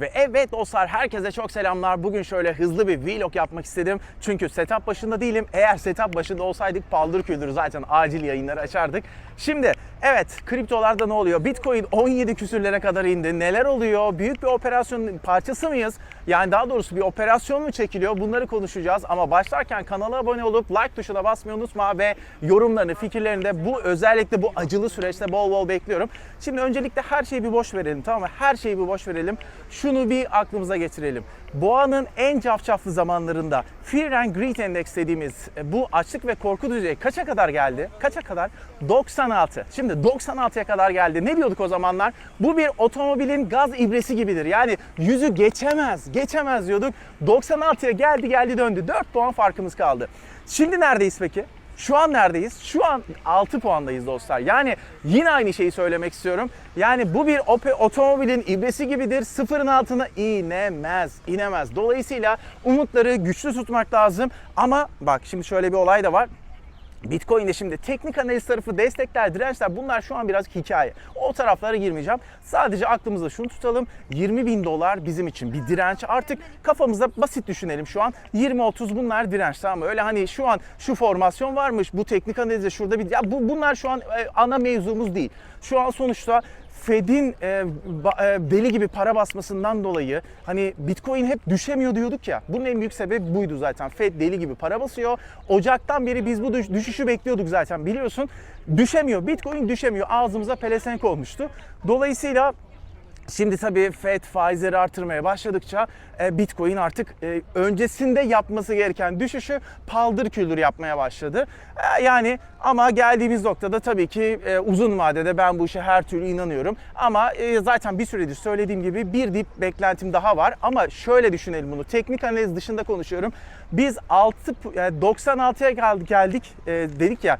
Ve evet dostlar herkese çok selamlar. Bugün şöyle hızlı bir vlog yapmak istedim. Çünkü setup başında değilim. Eğer setup başında olsaydık paldır küldür zaten acil yayınları açardık. Şimdi evet kriptolarda ne oluyor? Bitcoin 17 küsürlere kadar indi. Neler oluyor? Büyük bir operasyonun parçası mıyız? Yani daha doğrusu bir operasyon mu çekiliyor? Bunları konuşacağız. Ama başlarken kanala abone olup like tuşuna basmayı unutma ve yorumlarını, fikirlerini de bu özellikle bu acılı süreçte bol bol bekliyorum. Şimdi öncelikle her şeyi bir boş verelim tamam mı? Her şeyi bir boş verelim. Şunu bir aklımıza getirelim. Boğanın en cafcaflı zamanlarında Fear and Greed Index dediğimiz e, bu açlık ve korku düzeyi kaça kadar geldi? Kaça kadar? 96. Şimdi 96'ya kadar geldi. Ne diyorduk o zamanlar? Bu bir otomobilin gaz ibresi gibidir. Yani yüzü geçemez, geçemez diyorduk. 96'ya geldi geldi döndü. 4 puan farkımız kaldı. Şimdi neredeyiz peki? Şu an neredeyiz? Şu an 6 puandayız dostlar. Yani yine aynı şeyi söylemek istiyorum. Yani bu bir ope- otomobilin ibresi gibidir. Sıfırın altına inemez, inemez. Dolayısıyla umutları güçlü tutmak lazım. Ama bak şimdi şöyle bir olay da var. Bitcoin'de şimdi teknik analiz tarafı, destekler, dirençler bunlar şu an biraz hikaye. O taraflara girmeyeceğim. Sadece aklımızda şunu tutalım. 20 bin dolar bizim için bir direnç. Artık kafamızda basit düşünelim şu an. 20-30 bunlar direnç tamam mı? Öyle hani şu an şu formasyon varmış, bu teknik analizde şurada bir... Ya bu, bunlar şu an e, ana mevzumuz değil. Şu an sonuçta Fed'in e, ba- e, deli gibi para basmasından dolayı hani Bitcoin hep düşemiyor diyorduk ya. Bunun en büyük sebebi buydu zaten. Fed deli gibi para basıyor. Ocaktan beri biz bu düş- düşüşü bekliyorduk zaten biliyorsun. Düşemiyor. Bitcoin düşemiyor. Ağzımıza pelesenk olmuştu. Dolayısıyla Şimdi tabii FED faizleri artırmaya başladıkça e, Bitcoin artık e, öncesinde yapması gereken düşüşü paldır küldür yapmaya başladı. E, Yani ama geldiğimiz noktada tabii ki uzun vadede ben bu işe her türlü inanıyorum. Ama zaten bir süredir söylediğim gibi bir dip beklentim daha var. Ama şöyle düşünelim bunu. Teknik analiz dışında konuşuyorum. Biz 6 pu- yani 96'ya geldik, dedik ya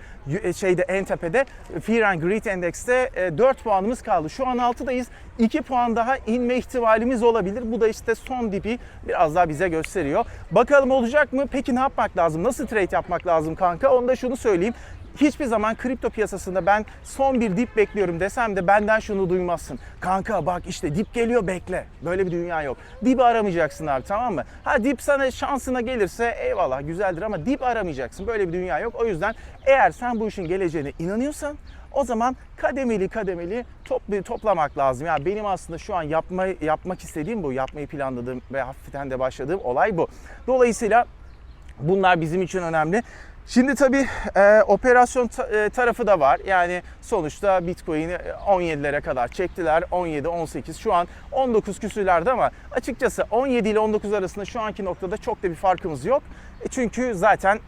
şeyde en tepede Fear and Greed Endex'te e, 4 puanımız kaldı. Şu an 6'dayız. 2 puan daha inme ihtimalimiz olabilir. Bu da işte son dipi biraz daha bize gösteriyor. Bakalım olacak mı? Peki ne yapmak lazım? Nasıl trade yapmak lazım kanka? Onu da şunu söyleyeyim. Hiçbir zaman kripto piyasasında ben son bir dip bekliyorum desem de benden şunu duymazsın. Kanka bak işte dip geliyor bekle. Böyle bir dünya yok. Dip aramayacaksın abi tamam mı? Ha dip sana şansına gelirse eyvallah güzeldir ama dip aramayacaksın. Böyle bir dünya yok. O yüzden eğer sen bu işin geleceğine inanıyorsan o zaman kademeli kademeli top, toplamak lazım. Yani benim aslında şu an yapma, yapmak istediğim bu. Yapmayı planladığım ve hafiften de başladığım olay bu. Dolayısıyla bunlar bizim için önemli. Şimdi tabii e, operasyon ta- e, tarafı da var. Yani sonuçta Bitcoin'i 17'lere kadar çektiler. 17, 18 şu an 19 küsürlerde ama açıkçası 17 ile 19 arasında şu anki noktada çok da bir farkımız yok. E, çünkü zaten e,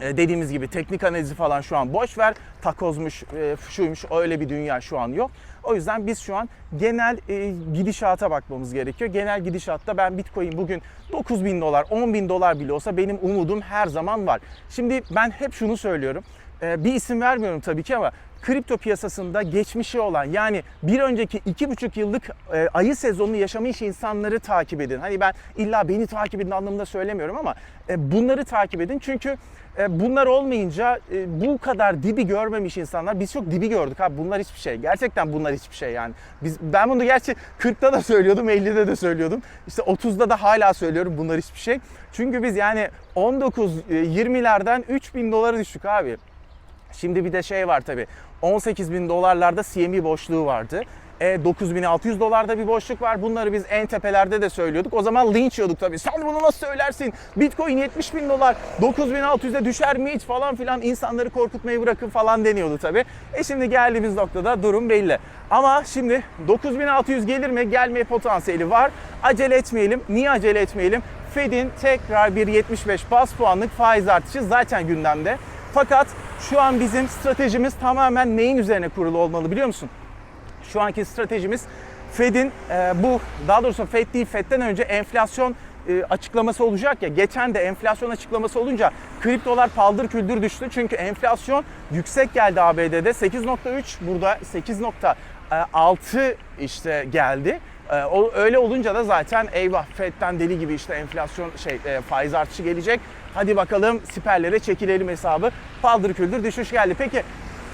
dediğimiz gibi teknik analizi falan şu an boş ver. Takozmuş, e, şuymuş öyle bir dünya şu an yok. O yüzden biz şu an genel e, gidişata bakmamız gerekiyor. Genel gidişatta ben Bitcoin bugün 9 bin dolar, 10 bin dolar bile olsa benim umudum her zaman var. Şimdi ben hep şunu söylüyorum. E, bir isim vermiyorum tabii ki ama kripto piyasasında geçmişi olan yani bir önceki iki buçuk yıllık e, ayı sezonunu yaşamış insanları takip edin. Hani ben illa beni takip edin anlamında söylemiyorum ama e, bunları takip edin. Çünkü e, bunlar olmayınca e, bu kadar dibi görmemiş insanlar biz çok dibi gördük abi bunlar hiçbir şey. Gerçekten bunlar hiçbir şey yani. Biz ben bunu gerçi 40'ta da söylüyordum, 50'de de söylüyordum. İşte 30'da da hala söylüyorum bunlar hiçbir şey. Çünkü biz yani 19 e, 20'lerden 3000 dolara düştük abi. Şimdi bir de şey var tabi. 18 bin dolarlarda CME boşluğu vardı. E, 9600 dolarda bir boşluk var. Bunları biz en tepelerde de söylüyorduk. O zaman linç yiyorduk tabii. Sen bunu nasıl söylersin? Bitcoin 70 bin dolar. 9600'e düşer mi hiç falan filan. İnsanları korkutmayı bırakın falan deniyordu tabii. E şimdi geldiğimiz noktada durum belli. Ama şimdi 9600 gelir mi? Gelmeye potansiyeli var. Acele etmeyelim. Niye acele etmeyelim? Fed'in tekrar bir 75 bas puanlık faiz artışı zaten gündemde. Fakat şu an bizim stratejimiz tamamen neyin üzerine kurulu olmalı biliyor musun? Şu anki stratejimiz Fed'in e, bu daha doğrusu Fed değil Fed'den önce enflasyon e, açıklaması olacak ya. Geçen de enflasyon açıklaması olunca kriptolar paldır küldür düştü. Çünkü enflasyon yüksek geldi ABD'de 8.3 burada 8.6 işte geldi. E, öyle olunca da zaten eyvah Fed'den deli gibi işte enflasyon şey e, faiz artışı gelecek. Hadi bakalım siperlere çekilelim hesabı. Paldır küldür düşüş geldi. Peki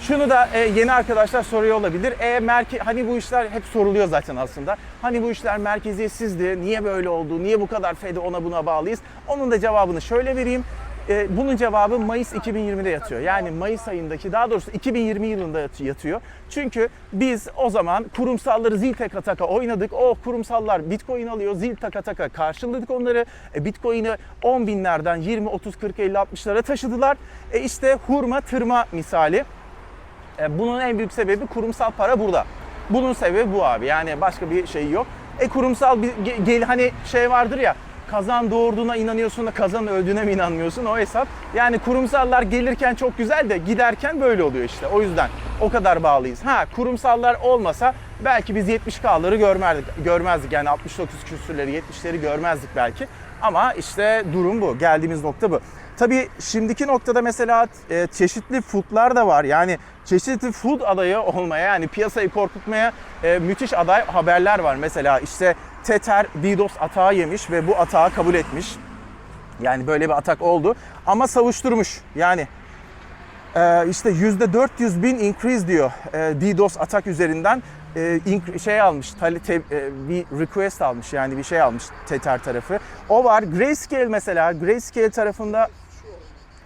Şunu da e, yeni arkadaşlar soruyor olabilir. E merke hani bu işler hep soruluyor zaten aslında. Hani bu işler merkeziyetsizdi. Niye böyle oldu? Niye bu kadar Fed'i ona buna bağlıyız? Onun da cevabını şöyle vereyim. E, bunun cevabı Mayıs 2020'de yatıyor. Yani Mayıs ayındaki daha doğrusu 2020 yılında yat- yatıyor. Çünkü biz o zaman kurumsalları zil taka oynadık. O kurumsallar Bitcoin alıyor. Zil taka taka karşıladık onları. E, Bitcoin'i 10 binlerden 20, 30, 40, 50, 60'lara taşıdılar. E işte hurma tırma misali. E, bunun en büyük sebebi kurumsal para burada. Bunun sebebi bu abi. Yani başka bir şey yok. E kurumsal bir ge- gel hani şey vardır ya kazan doğurduğuna inanıyorsun da kazan öldüğüne mi inanmıyorsun o hesap. Yani kurumsallar gelirken çok güzel de giderken böyle oluyor işte. O yüzden o kadar bağlıyız. Ha kurumsallar olmasa belki biz 70K'ları görmezdik. Görmezdik yani 69 küsürleri 70'leri görmezdik belki. Ama işte durum bu. Geldiğimiz nokta bu. Tabii şimdiki noktada mesela e, çeşitli foodlar da var. Yani çeşitli food adayı olmaya yani piyasayı korkutmaya e, müthiş aday haberler var. Mesela işte Tether DDoS atağı yemiş ve bu atağı kabul etmiş. Yani böyle bir atak oldu ama savuşturmuş. Yani e, işte %400 bin increase diyor e, DDoS atak üzerinden e, şey almış, e, bir request almış yani bir şey almış Tether tarafı. O var. Grayscale mesela, Grayscale tarafında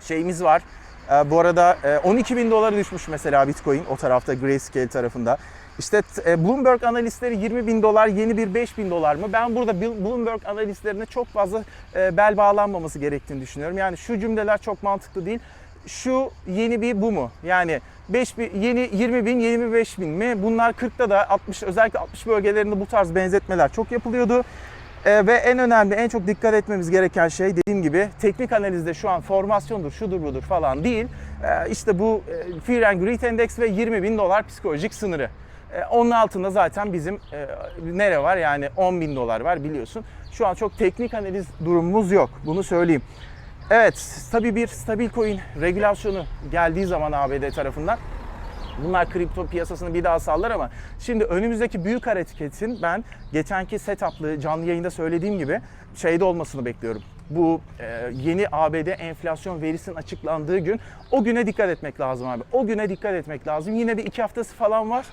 şeyimiz var. E, bu arada e, 12 bin dolara düşmüş mesela Bitcoin o tarafta Grayscale tarafında. İşte e, Bloomberg analistleri 20 bin dolar yeni bir 5 bin dolar mı? Ben burada Bloomberg analistlerine çok fazla e, bel bağlanmaması gerektiğini düşünüyorum. Yani şu cümleler çok mantıklı değil. Şu yeni bir bu mu? Yani 5 bin, yeni 20 bin 25 bin mi? Bunlar 40'ta da 60 özellikle 60 bölgelerinde bu tarz benzetmeler çok yapılıyordu. Ee, ve en önemli, en çok dikkat etmemiz gereken şey dediğim gibi teknik analizde şu an formasyondur, şudur budur falan değil. Ee, işte bu e, Fear and Greed Index ve 20 bin dolar psikolojik sınırı. Ee, onun altında zaten bizim e, nere var yani 10 bin dolar var biliyorsun. Şu an çok teknik analiz durumumuz yok. Bunu söyleyeyim. Evet, tabii bir stabil coin regülasyonu geldiği zaman ABD tarafından Bunlar kripto piyasasını bir daha sallar ama şimdi önümüzdeki büyük hareketin ben geçenki setuplı canlı yayında söylediğim gibi şeyde olmasını bekliyorum. Bu e, yeni ABD enflasyon verisinin açıklandığı gün o güne dikkat etmek lazım abi. O güne dikkat etmek lazım. Yine bir iki haftası falan var.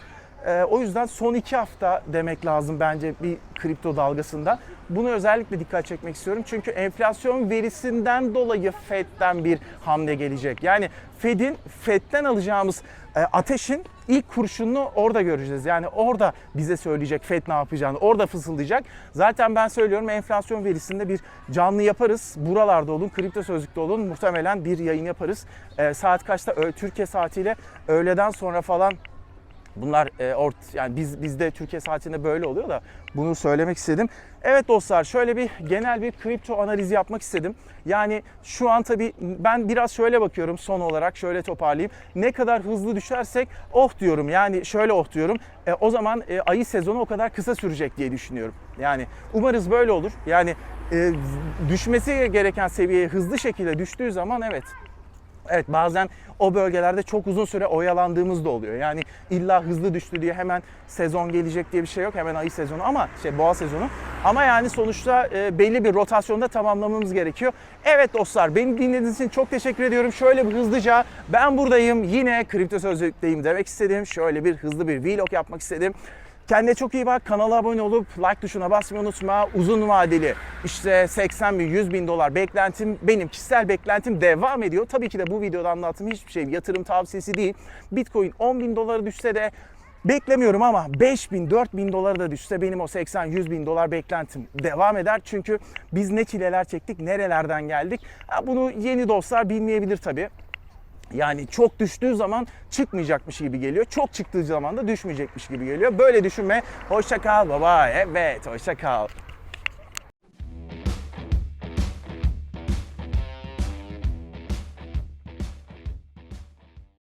E, o yüzden son iki hafta demek lazım bence bir kripto dalgasında. Bunu özellikle dikkat çekmek istiyorum. Çünkü enflasyon verisinden dolayı Fed'den bir hamle gelecek. Yani Fed'in Fed'den alacağımız e, ateşin ilk kurşununu orada göreceğiz. Yani orada bize söyleyecek Fed ne yapacağını, orada fısıldayacak. Zaten ben söylüyorum enflasyon verisinde bir canlı yaparız. Buralarda olun, kripto sözlükte olun. Muhtemelen bir yayın yaparız. E, saat kaçta? Ö- Türkiye saatiyle öğleden sonra falan Bunlar e, ort yani biz bizde Türkiye saatinde böyle oluyor da bunu söylemek istedim. Evet dostlar şöyle bir genel bir kripto analizi yapmak istedim. Yani şu an tabii ben biraz şöyle bakıyorum son olarak şöyle toparlayayım. Ne kadar hızlı düşersek oh diyorum. Yani şöyle oh diyorum. E, o zaman e, ayı sezonu o kadar kısa sürecek diye düşünüyorum. Yani umarız böyle olur. Yani e, düşmesi gereken seviyeye hızlı şekilde düştüğü zaman evet Evet bazen o bölgelerde çok uzun süre oyalandığımız da oluyor. Yani illa hızlı düştü diye hemen sezon gelecek diye bir şey yok. Hemen ayı sezonu ama şey boğa sezonu. Ama yani sonuçta e, belli bir rotasyonda tamamlamamız gerekiyor. Evet dostlar beni dinlediğiniz için çok teşekkür ediyorum. Şöyle bir hızlıca ben buradayım yine kripto sözlükteyim demek istedim. Şöyle bir hızlı bir vlog yapmak istedim. Kendine çok iyi bak. Kanala abone olup like tuşuna basmayı unutma. Uzun vadeli işte 80 bin, 100 bin dolar beklentim, benim kişisel beklentim devam ediyor. Tabii ki de bu videoda anlattığım hiçbir şey yatırım tavsiyesi değil. Bitcoin 10 bin dolara düşse de beklemiyorum ama 5 bin, 4 bin dolara da düşse benim o 80-100 bin dolar beklentim devam eder. Çünkü biz ne çileler çektik, nerelerden geldik. Bunu yeni dostlar bilmeyebilir tabii. Yani çok düştüğü zaman çıkmayacakmış gibi geliyor. Çok çıktığı zaman da düşmeyecekmiş gibi geliyor. Böyle düşünme. Hoşça kal baba. Evet hoşça kal.